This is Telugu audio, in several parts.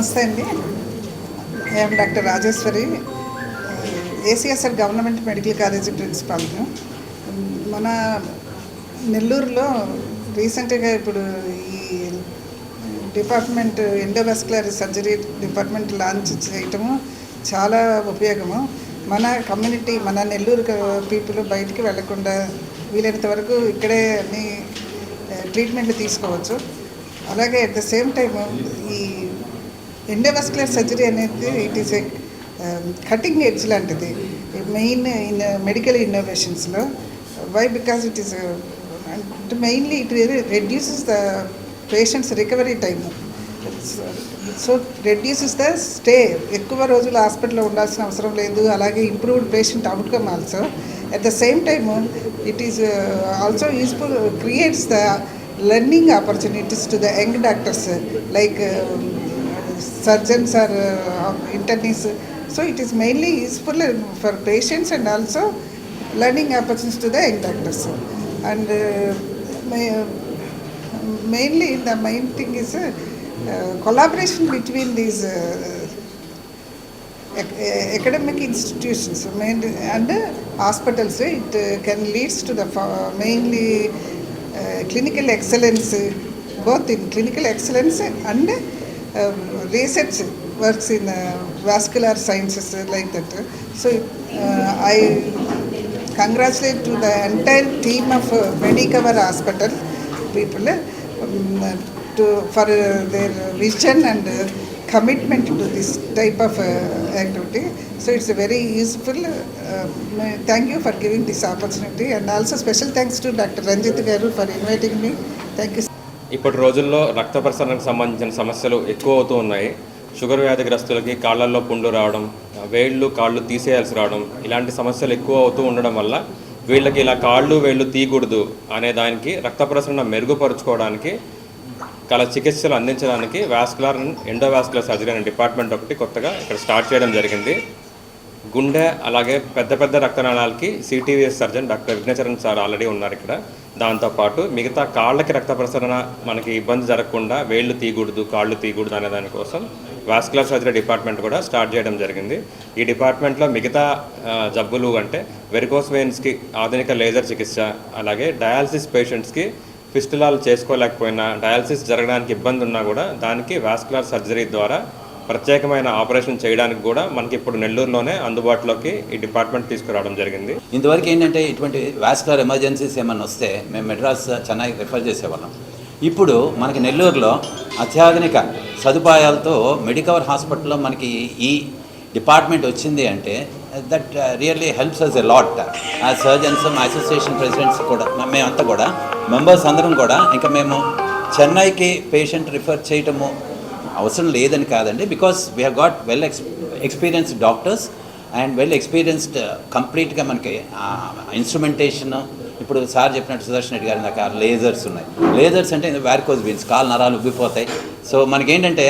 నమస్తే అండి. I'm doctor Rajeshwari. ACSR government medical college principal మన నెల్లూరులో రీసెంట్గా ఇప్పుడు ఈ department endovascular surgery department launch చేయటము చాలా ఉపయోగము. మన కమ్యూనిటీ మన నెల్లూరు పీపుల్ బయటికి వెళ్ళకుండా వీలైనంత వరకు ఇక్కడే అన్ని ట్రీట్మెంట్లు తీసుకోవచ్చు. అలాగే అట్ ద సేమ్ టైం ఈ ఎండోవాస్కులర్ సర్జరీ అనేది it is a cutting edge లాంటిది. Main in medical ఇన్నోవేషన్స్లో why because it is mainly it reduces the patients recovery time so reduces the stay ఎక్కువ రోజులు హాస్పిటల్లో ఉండాల్సిన అవసరం లేదు. అలాగే improved patient outcome also at the same time it is also useful creates the learning opportunities to the young doctors like surgeons or uh, internists. So it is mainly useful for patients and also learning opportunities to the young doctors. And uh, ma- mainly the main thing is uh, uh, collaboration between these uh, ac- academic institutions and uh, hospitals. It uh, can leads to the mainly uh, clinical excellence, uh, both in clinical excellence and uh, research works in vascular sciences like that. So I congratulate to the entire team of uh, Medicover Hospital people to, for their vision and commitment to this type of activity. So it's a very useful. Thank you for giving this opportunity, and also special thanks to Dr. Ranjit Garu for inviting me. Thank you. ఇప్పటి రోజుల్లో రక్త ప్రసరణకు సంబంధించిన సమస్యలు ఎక్కువ అవుతూ ఉన్నాయి. షుగర్ వ్యాధిగ్రస్తులకి కాళ్ళల్లో పుండ్లు రావడం వేళ్ళు కాళ్ళు తీసేయాల్సి రావడం ఇలాంటి సమస్యలు ఎక్కువ అవుతూ ఉండడం వల్ల వీళ్ళకి ఇలా కాళ్ళు వేళ్ళు తీయకూడదు అనే దానికి రక్త ప్రసరణ మెరుగుపరుచుకోవడానికి కల చికిత్సలు అందించడానికి వాస్కులర్ అండ్ ఎండోవాస్కులర్ సర్జరీ అనే డిపార్ట్మెంట్ ఒకటి కొత్తగా ఇక్కడ స్టార్ట్ చేయడం జరిగింది. గుండె అలాగే పెద్ద పెద్ద రక్తనాళాలకి CTVS surgeon doctor Vighnacharan sir already ఉన్నారు ఇక్కడ. దాంతోపాటు మిగతా కాళ్ళకి రక్త ప్రసరణ మనకి ఇబ్బంది జరగకుండా వేళ్ళు తీయకూడదు కాళ్ళు తీయకూడదు అనే దానికోసం వాస్కులర్ సర్జరీ డిపార్ట్మెంట్ కూడా స్టార్ట్ చేయడం జరిగింది. ఈ డిపార్ట్మెంట్లో మిగతా జబ్బులు అంటే వెరికోస్ వెయిన్స్కి ఆధునిక లేజర్ చికిత్స అలాగే డయాలసిస్ పేషెంట్స్కి ఫిస్టులాలు చేసుకోలేకపోయినా డయాలసిస్ జరగడానికి ఇబ్బంది ఉన్నా కూడా దానికి వాస్కులర్ సర్జరీ ద్వారా ప్రత్యేకమైన ఆపరేషన్ చేయడానికి కూడా మనకి ఇప్పుడు నెల్లూరులోనే అందుబాటులోకి ఈ డిపార్ట్మెంట్ తీసుకురావడం జరిగింది. ఇంతవరకు ఏంటంటే ఇటువంటి వాస్కులర్ ఎమర్జెన్సీస్ ఏమైనా వస్తే మేము మెడ్రాస్ చెన్నై రిఫర్ చేసేవాళ్ళం. ఇప్పుడు మనకి నెల్లూరులో అత్యాధునిక సదుపాయాలతో మెడికవర్ హాస్పిటల్లో మనకి ఈ డిపార్ట్మెంట్ వచ్చింది అంటే that really helps us a lot uh surgeons మా అసోసియేషన్ ప్రెసిడెంట్స్ కూడా మేమంతా కూడా మెంబర్స్ అందరం కూడా ఇంకా మేము చెన్నైకి పేషెంట్ రిఫర్ చేయటము అవసరం లేదని కాదండి because we have got well ex experienced doctors and well experienced కంప్లీట్గా మనకి ఇన్స్ట్రుమెంటేషన్ ఇప్పుడు సార్ చెప్పినట్టు సుదర్శన్ రెడ్డి గారి దాకా లేజర్స్ ఉన్నాయి. లేజర్స్ అంటే వ్యారికోజ్ బీన్స్ కాలు నరాలు ఉబ్బిపోతాయి. సో మనకేంటంటే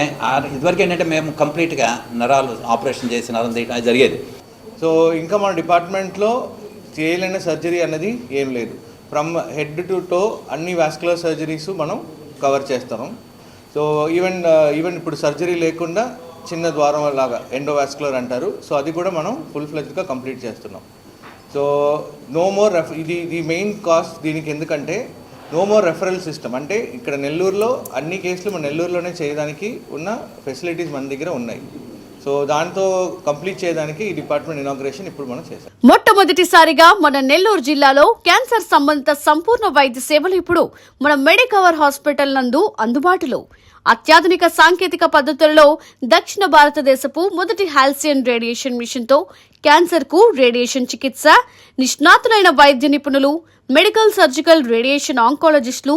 ఇదివరకు ఏంటంటే మేము కంప్లీట్గా నరాలు ఆపరేషన్ చేసి నరం తీయడం అది జరిగేది. సో ఇంకా మన డిపార్ట్మెంట్లో చేయలేని సర్జరీ అనేది ఏం లేదు. ఫ్రమ్ హెడ్ టు టో అన్ని వాస్కులర్ సర్జరీస్ మనం కవర్ చేస్తాం. సో ఈవెన్ ఈవెన్ ఇప్పుడు సర్జరీ లేకుండా చిన్న ద్వారం లాగా ఎండోవాస్కులర్ అంటారు. సో అది కూడా మనం ఫుల్ ఫ్లెజ్గా కంప్లీట్ చేస్తున్నాం. సో నో మోర్ రెఫ ఇది ఇది మెయిన్ కాస్ట్ దీనికి ఎందుకంటే నో మోర్ రెఫరల్ సిస్టమ్ అంటే ఇక్కడ నెల్లూరులో అన్ని కేసులు మన నెల్లూరులోనే చేయడానికి ఉన్న ఫెసిలిటీస్ మన దగ్గర ఉన్నాయి. సో దాంతో కంప్లీట్ చేయడానికి ఈ డిపార్ట్మెంట్ ఇనాగ్రేషన్ ఇప్పుడు మనం చేసాం మొట్టమొదటిసారిగా మన నెల్లూరు జిల్లాలో క్యాన్సర్ సంబంధిత సంపూర్ణ వైద్య సేవలు ఇప్పుడు మన మెడికవర్ హాస్పిటల్ నందు అందుబాటులో. అత్యాధునిక సాంకేతిక పద్ధతులలో దక్షిణ భారతదేశపు మొదటి హాల్సియన్ రేడియేషన్ మిషన్తో క్యాన్సర్కు రేడియేషన్ చికిత్స నిష్ణాతులైన వైద్య నిపుణులు మెడికల్ సర్జికల్ రేడియేషన్ ఆంకాలజిస్టులు